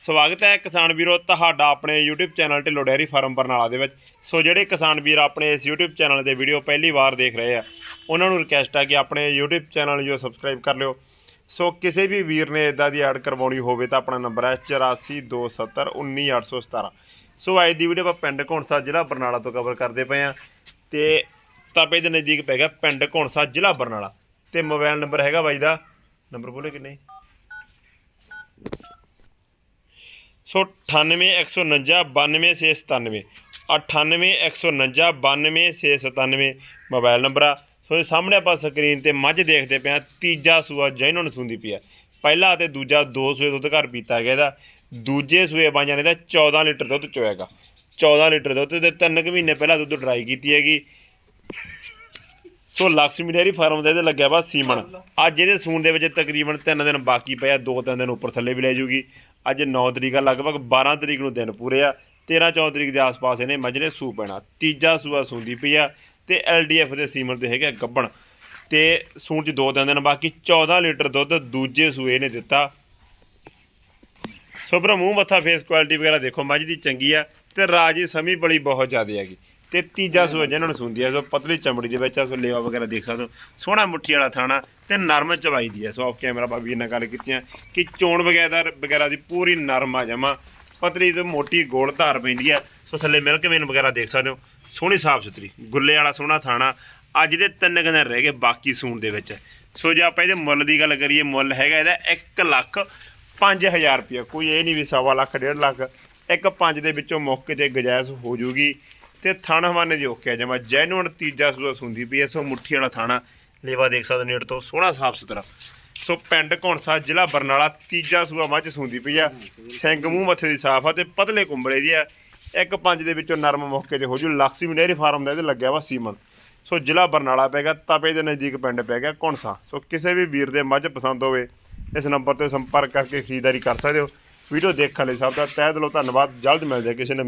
ਸਵਾਗਤ ਹੈ ਕਿਸਾਨ ਵੀਰੋ ਤੁਹਾਡਾ ਆਪਣੇ YouTube channel Dhillon dairy farm Barnala ਦੇ ਵਿੱਚ। ਸੋ ਜਿਹੜੇ ਕਿਸਾਨ ਵੀਰ ਆਪਣੇ ਇਸ YouTube ਚੈਨਲ ਦੇ ਵੀਡੀਓ ਪਹਿਲੀ ਵਾਰ ਦੇਖ ਰਹੇ ਆ, ਉਹਨਾਂ ਨੂੰ ਰਿਕਵੈਸਟ ਆ ਕਿ ਆਪਣੇ YouTube ਚੈਨਲ ਜੋ ਸਬਸਕ੍ਰਾਈਬ ਕਰ ਲਿਓ। ਸੋ ਕਿਸੇ ਵੀ ਵੀਰ ਨੇ ਇਦਾਂ ਦੀ ਐਡ ਕਰਵਾਉਣੀ ਹੋਵੇ ਤਾਂ ਆਪਣਾ ਨੰਬਰ ਹੈ 8427191817 ਸੋ ਅੱਜ ਦੀ ਵੀਡੀਓ ਆਪਾਂ ਪਿੰਡ ਘੋਣਸਾ ਜ਼ਿਲ੍ਹਾ ਬਰਨਾਲਾ ਤੋਂ ਕਵਰ ਕਰਦੇ ਪਏ ਆ। ਤੇ ਤਾਪੇ ਦੇ ਨਜ਼ਦੀਕ ਪੈ ਗਿਆ ਪਿੰਡ ਘੋਣਸਾ ਜ਼ਿਲ੍ਹਾ ਬਰਨਾਲਾ। ਤੇ ਮੋਬਾਈਲ ਨੰਬਰ ਹੈਗਾ ਬਾਈ ਦਾ। ਨੰਬਰ ਬੋਲੇ ਕਿੰਨੇ ਸੋ 9819929697 9819929697 ਮੋਬਾਈਲ ਨੰਬਰ ਆ। ਸੋ ਇਹ ਸਾਹਮਣੇ ਆਪਾਂ ਸਕਰੀਨ ਤੇ ਮੱਝ ਦੇਖਦੇ ਪਏ ਆ। ਤੀਜਾ ਸੂਆ ਜੈਨੋਂ ਨੂੰ ਸੁੰਦੀ ਪਈ ਪਹਿਲਾ ਤੇ ਦੂਜਾ ਦੋ ਸੂਏ ਦੁੱਧ ਘਰ ਪੀਤਾ ਗਿਆ ਇਹਦਾ। ਦੂਜੇ ਸੂਏ ਬਾਂਝਾਂ ਨੇ ਦਾ 14 ਲੀਟਰ ਦੁੱਧ ਚੋਏਗਾ 14 ਲੀਟਰ ਦੁੱਧ ਤੇ ਤਿੰਨ ਕੁ ਮਹੀਨੇ ਪਹਿਲਾਂ ਦੁੱਧ ਡਰਾਈ ਕੀਤੀ ਹੈਗੀ। ਸੋ ਲక్ష్ਮੀ ਡੇਅਰੀ ਫਾਰਮ ਦੇ ਇਹਦੇ ਲੱਗਿਆ ਵਾ ਸੀਮਨ ਅੱਜ ਇਹਦੇ ਸੂਣ ਦੇ ਵਿੱਚ ਤਕਰੀਬਨ 3 ਦਿਨ ਬਾਕੀ ਪਿਆ ਆ। ਦੋ ਤਿੰਨ ਦਿਨ ਉੱਪਰ ਥੱਲੇ ਵੀ ਲੈ ਜੂਗੀ। ਅੱਜ 9 ਤਰੀਕ ਆ, ਲਗਭਗ 12 ਤਰੀਕ ਨੂੰ ਦਿਨ ਪੂਰੇ ਆ 13 14 ਤਰੀਕ ਦੇ ਆਸ-ਪਾਸ ਇਹਨੇ ਮੱਝ ਨੇ ਸੂ ਪੈਣਾ। ਤੀਜਾ ਸੂਆ ਸੂੰਦੀ ਪਈ ਆ ਤੇ ਐਲਡੀਐਫ ਦੇ ਸੀਮਨ ਦੇ ਹੈਗੇ ਆ ਗੱਬਣ। ਤੇ ਸੂਣ ਚ ਦੋ ਤਿੰਨ ਦਿਨ ਬਾਕੀ 14 ਲੀਟਰ ਦੁੱਧ ਦੂਜੇ ਸੂਏ ਨੇ ਦਿੱਤਾ। ਸੋ ਭਰਾ, ਮੂੰਹ ਮੱਥਾ ਫੇਸ ਕੁਆਲਿਟੀ ਵਗੈਰਾ ਦੇਖੋ, ਮੱਝ ਦੀ ਚੰਗੀ ਆ ਤੇ ਰਾਜੀ ਸਮੀ ਬੜੀ ਬਹੁਤ ਜ਼ਿਆਦਾ ਹੈਗੀ। ਤੇ ਤੀਜਾ ਸੂਆ ਜਿਹਨਾਂ ਨੂੰ ਸੁੰਦੀ ਹੈ ਸੋ ਪਤਲੀ ਚਮੜੀ ਦੇ ਵਿੱਚ ਆ, ਸੋ ਲੇਵਾ ਵਗੈਰਾ ਦੇਖ ਸਕਦੇ ਹੋ ਸੋਹਣਾ ਮੁੱਠੀ ਵਾਲਾ ਥਾਣਾ ਤੇ ਨਰਮ ਚਵਾਈ ਦੀ ਹੈ ਸੋ ਆਫ ਕੈਮਰਾ ਭਾਬੀ ਨਾਲ ਗੱਲ ਕੀਤੀਆਂ ਕਿ ਚੋਣ ਵਗੈਰਾ ਵਗੈਰਾ ਦੀ ਪੂਰੀ ਨਰਮ ਆ ਜਮਾ, ਪਤਲੀ ਤੇ ਮੋਟੀ ਗੋਲ ਧਾਰ ਪੈਂਦੀ ਹੈ ਸੋ ਥੱਲੇ ਮਿਲਕ ਮੇਨ ਵਗੈਰਾ ਦੇਖ ਸਕਦੇ ਹੋ। ਸੋਹਣੀ ਸਾਫ਼ ਸੁਥਰੀ, ਗੁੱਲੇ ਵਾਲਾ ਸੋਹਣਾ ਥਾਣਾ। ਅੱਜ ਦੇ ਤਿੰਨ ਕੁ ਦਿਨ ਰਹਿ ਗਏ ਬਾਕੀ ਸੂਣ ਦੇ ਵਿੱਚ। ਸੋ ਜੇ ਆਪਾਂ ਇਹਦੇ ਮੁੱਲ ਦੀ ਗੱਲ ਕਰੀਏ, ਮੁੱਲ ਹੈਗਾ ਇਹਦਾ 1 ਲੱਖ 5000 ਰੁਪਇਆ। ਕੋਈ ਇਹ ਨਹੀਂ ਵੀ ਸਵਾ ਲੱਖ, ਡੇਢ ਲੱਖ। ਇੱਕ ਪੰਜ ਦੇ ਵਿੱਚੋਂ ਮੌਕੇ ਤੇ ਗੁਜਾਇਸ਼ ਹੋ ਜੂਗੀ। ਤੇ ਥਣ ਹਵਾਨੇ ਦੀ ਓਕੇ ਆ। ਜਮਾ ਜੈਨੂਨ ਤੀਜਾ ਸੂਆ ਸੁੰਦੀ ਪਈ ਐ ਸੋ ਮੁੱਠੀ ਵਾਲਾ ਥਾਣਾ ਲੇਵਾ ਦੇਖ ਸਕਦੇ ਨੇੜ ਤੋਂ ਸੋਹਣਾ ਸਾਫ਼ ਸੁਥਰਾ। ਸੋ ਪਿੰਡ ਘੌਂਸਾ ਜ਼ਿਲ੍ਹਾ ਬਰਨਾਲਾ ਤੀਜਾ ਸੂਆ ਮੱਝ ਸੁੰਦੀ ਪਈ ਆ। ਸਿੰਘ ਮੂੰਹ ਮੱਥੇ ਦੀ ਸਾਫ਼ ਆ ਤੇ ਪਤਲੇ ਕੁੰਬਲੇ ਦੀ ਆ। ਇੱਕ ਪੰਜ ਦੇ ਵਿੱਚੋਂ ਨਰਮ ਮੌਕੇ ਤੇ ਹੋ ਜੂ। ਲਕਸ਼ਮੀ ਡੇਅਰੀ ਫਾਰਮ ਦਾ ਇਹਦੇ ਲੱਗਿਆ ਵਾ ਸੀਮਨ। ਸੋ ਜ਼ਿਲ੍ਹਾ ਬਰਨਾਲਾ ਪੈ ਗਿਆ, ਤਪੇ ਦੇ ਨਜ਼ਦੀਕ ਪਿੰਡ ਪੈ ਗਿਆ ਘੌਂਸਾ ਸੋ ਕਿਸੇ ਵੀ ਵੀਰ ਦੇ ਮੱਝ ਪਸੰਦ ਹੋਵੇ, ਇਸ ਨੰਬਰ ਤੇ ਸੰਪਰਕ ਕਰਕੇ ਖਰੀਦਦਾਰੀ ਕਰ ਸਕਦੇ ਹੋ। ਵੀਡੀਓ ਦੇਖਣ ਲਈ ਸਭ ਦਾ ਤਹਿ ਦਿਲੋਂ ਧੰਨਵਾਦ। ਜਲਦ ਮਿਲਦੇ ਹਾਂ ਕਿਸੇ ਨੇ